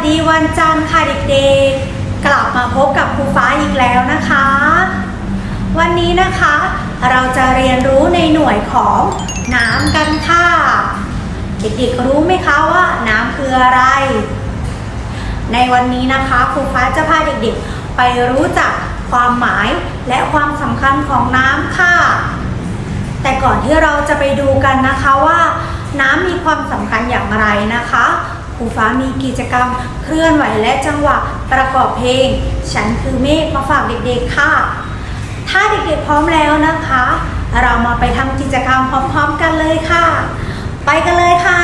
สวัสดีวันจันทร์ค่ะเด็กๆ กลับมาพบกับครูฟ้าอีกแล้วนะคะ วันนี้นะคะเราจะเรียนรู้ในหน่วยของน้ำกันค่ะ เด็กๆรู้ไหมคะว่าน้ำคืออะไร ในวันนี้นะคะครูฟ้าจะพาเด็กๆ ไปรู้จักความหมายและความสำคัญของน้ำค่ะ แต่ก่อนที่เราจะไปดูกันนะคะว่า น้ำมีความสำคัญอย่างไรนะคะ ครูฟ้ามีกิจกรรมเคลื่อนไหวและจังหวะประกอบเพลง ฉันคือเมฆมาฝากเด็กๆค่ะ ถ้าเด็กๆพร้อมแล้วนะคะ เรามาไปทำกิจกรรมพร้อมๆกันเลยค่ะ ไปกันเลยค่ะ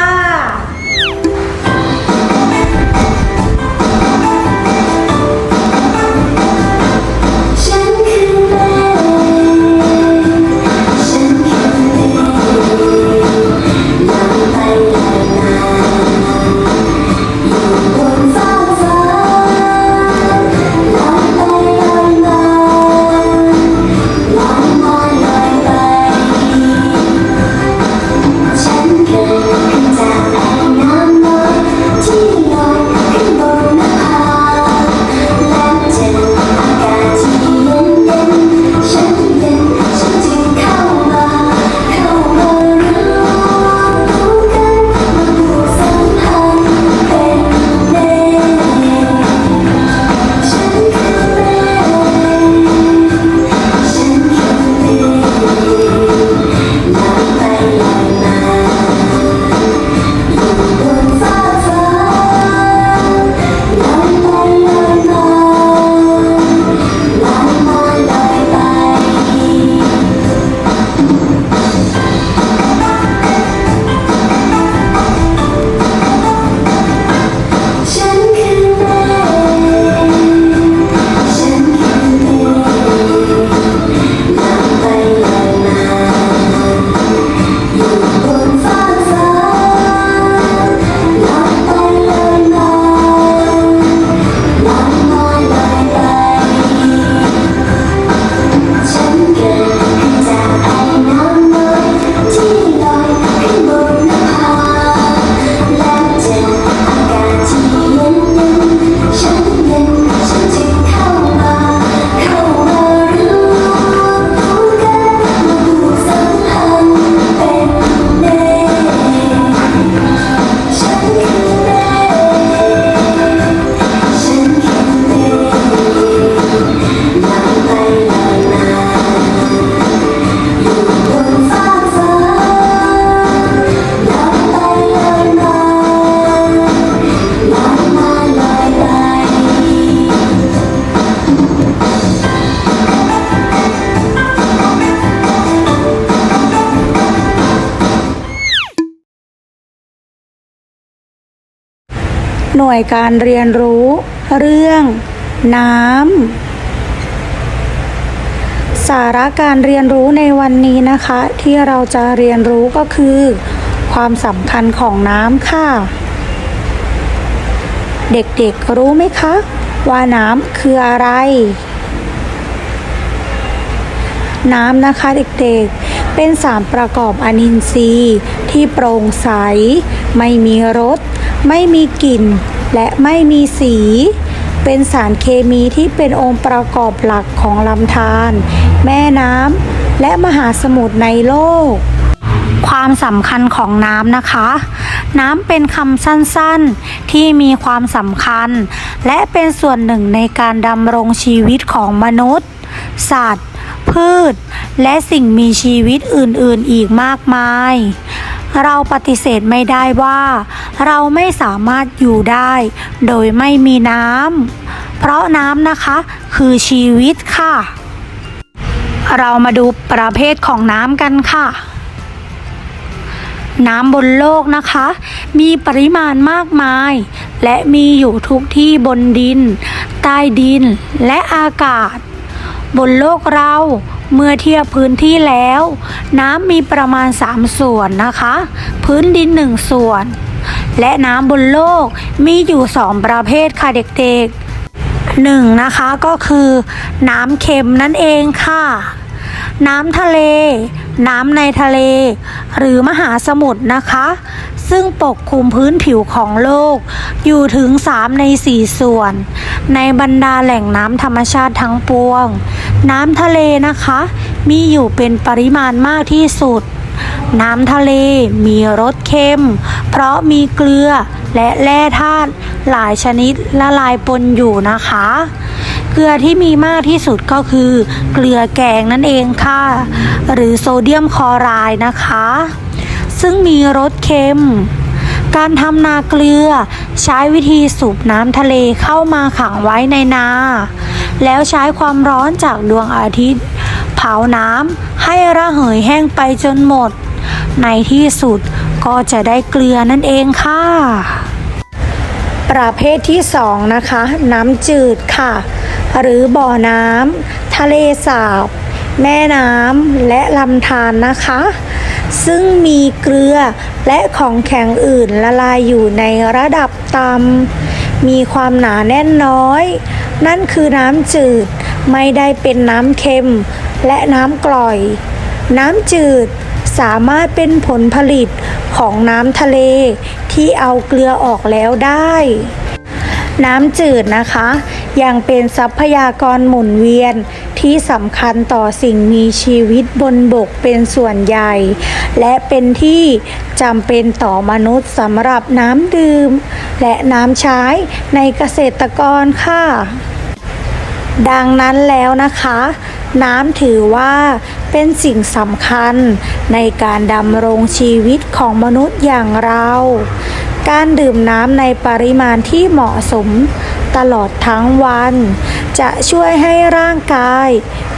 หน่วยการเรียนรู้ เรื่อง น้ำสาระการเรียนรู้ในวันนี้นะคะ ที่เราจะเรียนรู้ก็คือ ความสำคัญของน้ำค่ะ เด็กๆรู้ไหมคะ ว่าน้ำคืออะไร น้ำนะคะเด็กๆ เป็นสารประกอบอนินทรีย์ที่โปร่งใส ไม่มีรส ไม่มีกลิ่น และไม่มีสี เป็นสารเคมีที่เป็นองค์ประกอบหลักของลำธารแม่น้ำและมหาสมุทรในโลก ความสำคัญของน้ำนะคะ น้ำเป็นคำสั้นๆที่มีความสำคัญ และเป็นส่วนหนึ่งในการดำรงชีวิตของมนุษย์ สัตว์ พืช และสิ่งมีชีวิตอื่นๆอีกมากมาย เราปฏิเสธไม่ได้ว่า เราไม่สามารถอยู่ได้ โดยไม่มีน้ำเพราะน้ำนะคะ คือชีวิตค่ะ เรามาดูประเภทของน้ำกันค่ะน้ำบนโลกนะคะ มีปริมาณมากมาย และมีอยู่ทุกที่บนดิน ใต้ดินและอากาศ บนโลกเราเมื่อเทียบพื้นที่แล้ว น้ำมีประมาณ 3 ส่วนนะคะ พื้นดิน 1 ส่วน และน้ำบนโลกมีอยู่ 2 ประเภทค่ะเด็กๆหนึ่งนะคะก็คือน้ำเค็มนั่นเองค่ะ น้ำทะเล น้ำในทะเล หรือมหาสมุทรนะคะ ซึ่งปกคลุมพื้นผิวของโลก อยู่ถึง 3 ใน 4 ส่วน ในบรรดาแหล่งน้ำธรรมชาติทั้งปวง น้ำทะเลนะคะ มีอยู่เป็นปริมาณมากที่สุด น้ำทะเลมีรสเค็ม เพราะมีเกลือและแร่ธาตุหลายชนิดละลายปนอยู่นะคะ เกลือที่มีมากที่สุดก็คือ เกลือแกงนั่นเองค่ะ หรือโซเดียมคลอไรด์นะคะ ซึ่งมีรสเค็มการทำนาเกลือใช้วิธีสูบน้ำทะเลเข้ามาขังไว้ในนา แล้วใช้ความร้อนจากดวงอาทิตย์ เผาน้ำให้ระเหยแห้งไปจนหมด ในที่สุดก็จะได้เกลือนั่นเองค่ะ ประเภทที่สองนะคะ น้ำจืดค่ะ หรือบ่อน้ำทะเลสาบ แม่น้ำและลำธารนะคะ ซึ่งมีเกลือและของแข็งอื่นละลายอยู่ในระดับต่ำ มีความหนาแน่นน้อย นั่นคือน้ำจืด ไม่ได้เป็นน้ำเค็ม และน้ำกร่อย น้ำจืดสามารถเป็นผลผลิตของน้ำทะเลที่เอาเกลือออกแล้วได้ น้ำจืดนะคะ ยังเป็นทรัพยากรหมุนเวียน ที่สำคัญต่อสิ่งมีชีวิตบนบกเป็นส่วนใหญ่ และเป็นที่จำเป็นต่อมนุษย์สำหรับน้ำดื่ม และน้ำใช้ในเกษตรกรค่ะ ดังนั้นแล้วนะคะ น้ำถือว่าเป็นสิ่งสำคัญในการดำรงชีวิตของมนุษย์อย่างเรา การดื่มน้ำในปริมาณที่เหมาะสมตลอดทั้งวัน จะช่วยให้ร่างกาย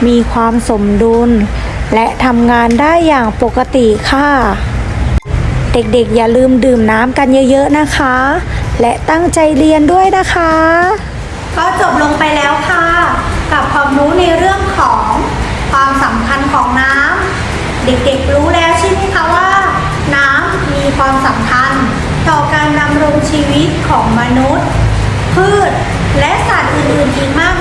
มีความสมดุล และทำงานได้อย่างปกติค่ะ เด็กๆอย่าลืมดื่มน้ำกันเยอะๆนะคะ และตั้งใจเรียนด้วยนะคะ ก็จบลงไปแล้วค่ะ กับความรู้ในเรื่องของความสำคัญของน้ำเด็กๆรู้แล้วใช่ไหมคะว่า น้ำมีความสำคัญต่อการดำรงชีวิตของมนุษย์ พืช และสัตว์อื่นๆอีกมาก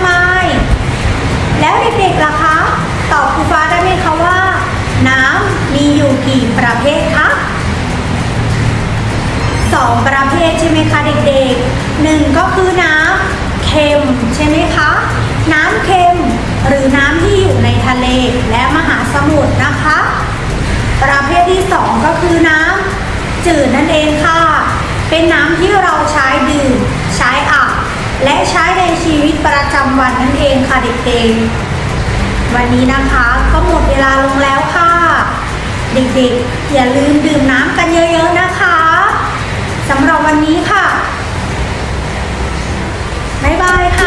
ประเภทใช่ไหมคะเด็กๆหนึ่งก็คือน้ำเค็มใช่ไหมคะ น้ำเค็มหรือน้ำที่อยู่ในทะเลและมหาสมุทรนะคะ ประเภทที่สองก็คือน้ำจืดนั่นเองค่ะ เป็นน้ำที่เราใช้ดื่ม ใช้อาบและใช้ในชีวิตประจำวันนั่นเองค่ะเด็กๆ วันนี้นะคะก็หมดเวลาลงแล้วค่ะ เด็กๆ อย่าลืมดื่มน้ำกันเยอะๆนะคะ สำหรับวันนี้ค่ะ บ๊ายบายค่ะ